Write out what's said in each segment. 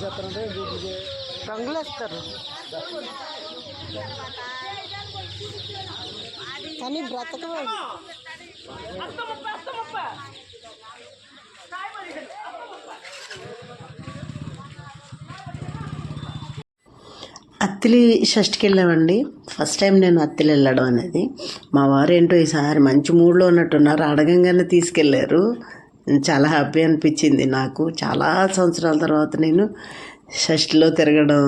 వీటికి రంగులు వేస్తారు కానీ బ్రతకలేదు అత్తిలి షష్టికి వెళ్ళామండి. ఫస్ట్ టైం నేను అత్తిలి వెళ్ళడం అనేది. మా వారు ఏంటో ఈసారి మంచి మూడ్లో ఉన్నట్టున్నారు. అడగంగానే తీసుకెళ్ళారు. చాలా హ్యాపీ అనిపించింది నాకు. చాలా సంవత్సరాల తర్వాత నేను షష్టిలో తిరగడం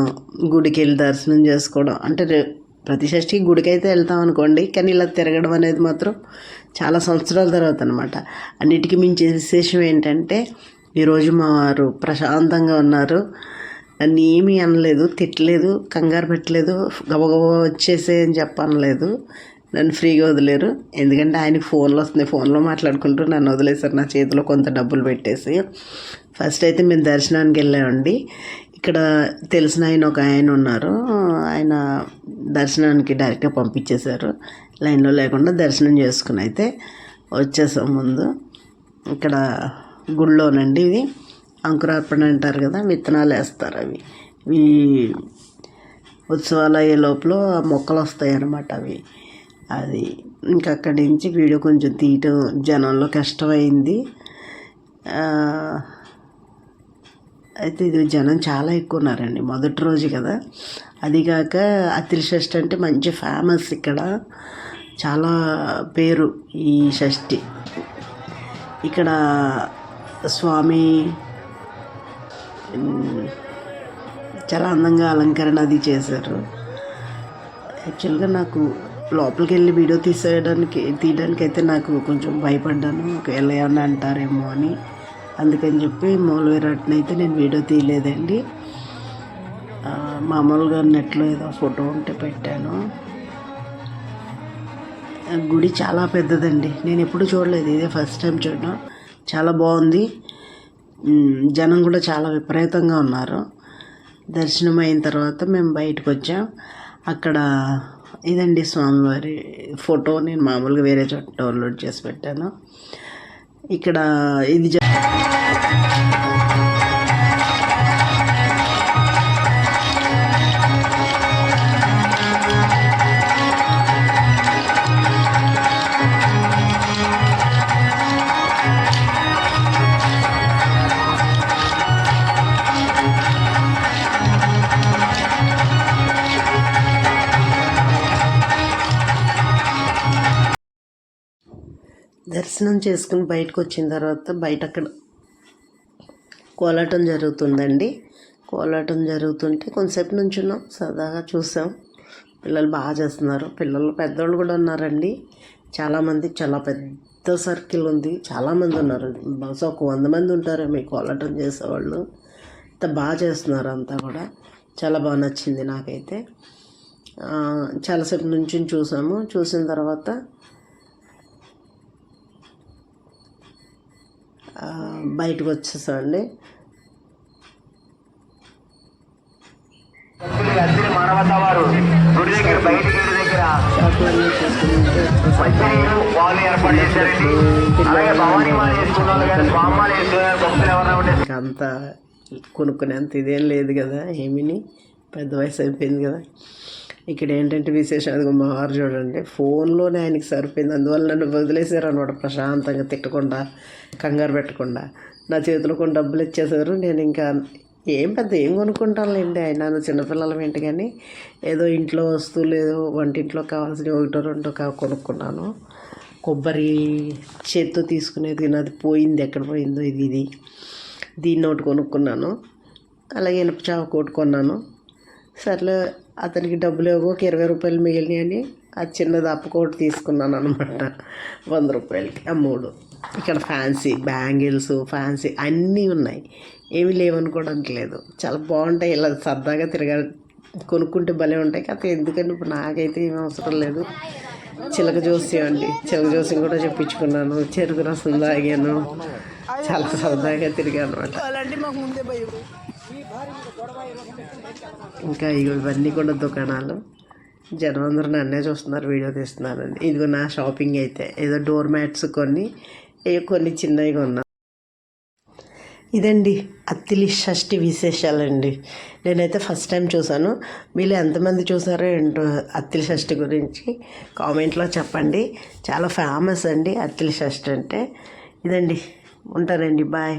గుడికి వెళ్ళి దర్శనం చేసుకోవడం అంటే ప్రతి షష్టికి గుడికి అయితే వెళ్తాం అనుకోండి కానీ ఇలా తిరగడం అనేది మాత్రం చాలా సంవత్సరాల తర్వాత అనమాట అన్నిటికీ మించి విశేషం ఏంటంటే ఈరోజు మా వారు ప్రశాంతంగా ఉన్నారు. నన్ను ఏమీ అనలేదు తిట్టలేదు కంగారు పెట్టలేదు గబగబా వచ్చేసే అని చెప్పనలేదు. నన్ను ఫ్రీగా వదిలేరు. ఎందుకంటే ఆయనకి ఫోన్లో వస్తున్నాయి ఫోన్లో మాట్లాడుకుంటూ నన్ను వదిలేశారు. నా చేతిలో కొంత డబ్బులు పెట్టేసి. ఫస్ట్ అయితే మేము దర్శనానికి వెళ్ళామండి. ఇక్కడ తెలిసిన ఆయన ఒక ఆయన ఉన్నారు. ఆయన దర్శనానికి డైరెక్ట్గా పంపించేశారు. లైన్లో లేకుండా దర్శనం చేసుకుని అయితే వచ్చేసాం ముందు. ఇక్కడ గుళ్ళోనండి ఇది. అంకురార్పణ అంటారు కదా విత్తనాలు వేస్తారు అవి. ఈ ఉత్సవాలు అయ్యే లోపల మొక్కలు వస్తాయి అన్నమాట అవి. అది ఇంకా అక్కడి నుంచి వీడియో కొంచెం తీయటం జనంలో కష్టమైంది. అయితే ఇది జనం చాలా ఎక్కువ ఉన్నారండి మొదటి రోజు కదా. అదిగాక అతిలి షష్ఠి అంటే మంచి ఫేమస్ ఇక్కడ. చాలా పేరు ఈ షష్ఠి. ఇక్కడ స్వామి చాలా అందంగా అలంకరణ అది చేశారు. యాక్చువల్గా నాకు లోపలికి వెళ్ళి వీడియో తీసేయడానికి తీయడానికి అయితే నాకు కొంచెం భయపడ్డాను. ఒకవేళ ఏమన్నా అంటారేమో అని. అందుకని చెప్పి మూలవిరాట్ని అయితే నేను వీడియో తీయలేదండి. మామూలుగా నెట్లో ఏదో ఫోటో ఉంటే పెట్టాను. గుడి చాలా పెద్దదండి. నేను ఎప్పుడు చూడలేదు. ఇదే ఫస్ట్ టైం చూడడం. చాలా బాగుంది. జనం కూడా చాలా విపరీతంగా ఉన్నారు. దర్శనం అయిన తర్వాత మేము బయటకు వచ్చాం అక్కడ ఇదండి స్వామివారి ఫోటో. నేను మామూలుగా వేరే చోట డౌన్లోడ్ చేసి పెట్టాను. ఇక్కడ ఇది దర్శనం చేసుకుని బయటకు వచ్చిన తర్వాత బయట అక్కడ కోలాటం జరుగుతుందండి. కోలాటం జరుగుతుంటే కొంతసేపు నుంచున్నాం. సరదాగా చూసాం. పిల్లలు బాగా చేస్తున్నారు. పిల్లలు పెద్దోళ్ళు కూడా ఉన్నారండి. చాలామంది చాలా పెద్ద సర్కిల్ ఉంది. చాలామంది ఉన్నారు. బహుశా ఒక వంద మంది ఉంటారే మీ కోలాటం చేసేవాళ్ళు. అంత బాగా చేస్తున్నారు అంతా కూడా. చాలా బాగా నచ్చింది నాకైతే. చాలాసేపు నుంచి చూసాము. చూసిన తర్వాత బయటకు వచ్చేసామండి అద్దెని మానవత వారు గుడి దగ్గర బయట గేటు దగ్గర షాపులన్నీ చూసుకుంటే మంచినీరు వాళ్ళు ఏర్పాటు చేశారండి. అలాగే భవానీ మాల వేసుకున్న వాళ్ళు కానీ స్వామి మాల వేసుకున్న భక్తులు ఎవరైనా ఉంటే ఇంకా అంతా కొనుక్కునేంత ఇదేం లేదు కదా ఏమిని? పెద్ద వయసు అయిపోయింది కదా. ఇక్కడ ఏంటంటే విశేషం అది మా చూడండి. ఫోన్లోనే ఆయనకి సరిపోయింది. అందువల్ల నన్ను వదిలేశారు అనమాట ప్రశాంతంగా తిట్టకుండా కంగారు పెట్టకుండా. నా చేతిలో కొన్ని డబ్బులు ఇచ్చేసారు నేను ఇంకా ఏం పెద్ద ఏం కొనుక్కుంటానులేండి. ఆయన చిన్నపిల్లలం ఏంటి కానీ ఏదో ఇంట్లో వస్తువులు ఏదో వంటింట్లో కావాల్సినవి ఒకటో రెండో కా కొనుక్కున్నాను. కొబ్బరి చేత్తో తీసుకునేది నాది అది పోయింది. ఎక్కడ పోయిందో ఇది ఇది. దీన్ని ఒకటి కొనుక్కున్నాను. అలాగే ఇనుప చావ కొన్నాను. సర్లే అతనికి డబ్బులు ఏవో ఒక ఇరవై రూపాయలు మిగిలినాయని అని ఆ చిన్నది అప్పుకోటి తీసుకున్నాను అనమాట వంద రూపాయలకి. ఆ మూడు. ఇక్కడ ఫ్యాన్సీ బ్యాంగిల్స్ ఫ్యాన్సీ అన్నీ ఉన్నాయి. ఏమీ లేవనుకోవడానికి లేదు. చాలా బాగుంటాయి. ఇలా సరదాగా తిరగా కొనుక్కుంటే భలే ఉంటాయి. కాకపోతే ఎందుకంటే ఇప్పుడు నాకైతే ఏమీ అవసరం లేదు. చిలక జోస్యం అండి. చిలక జోస్యం కూడా చెప్పించుకున్నాను. చెరుకు రసం తాగాను. చాలా సరదాగా తిరిగాను అనమాట ఇంకా ఇగో ఇవన్నీ కూడా దుకాణాలు. జనం అందరూ నన్నే చూస్తున్నారు వీడియో తీస్తున్నారండి ఇదిగో నా షాపింగ్ అయితే. ఏదో డోర్ మ్యాట్స్ కొన్ని కొన్ని చిన్నవి కొన్నా. ఇదండి అత్తిలి షష్టి విశేషాలండి. నేనైతే ఫస్ట్ టైం చూసాను మీరు ఎంతమంది చూసారో ఏంటో అత్తిలి షష్టి గురించి కామెంట్లో చెప్పండి. చాలా ఫేమస్ అండి అత్తిలి షష్టి అంటే. ఇదండి. ఉంటానండి. బాయ్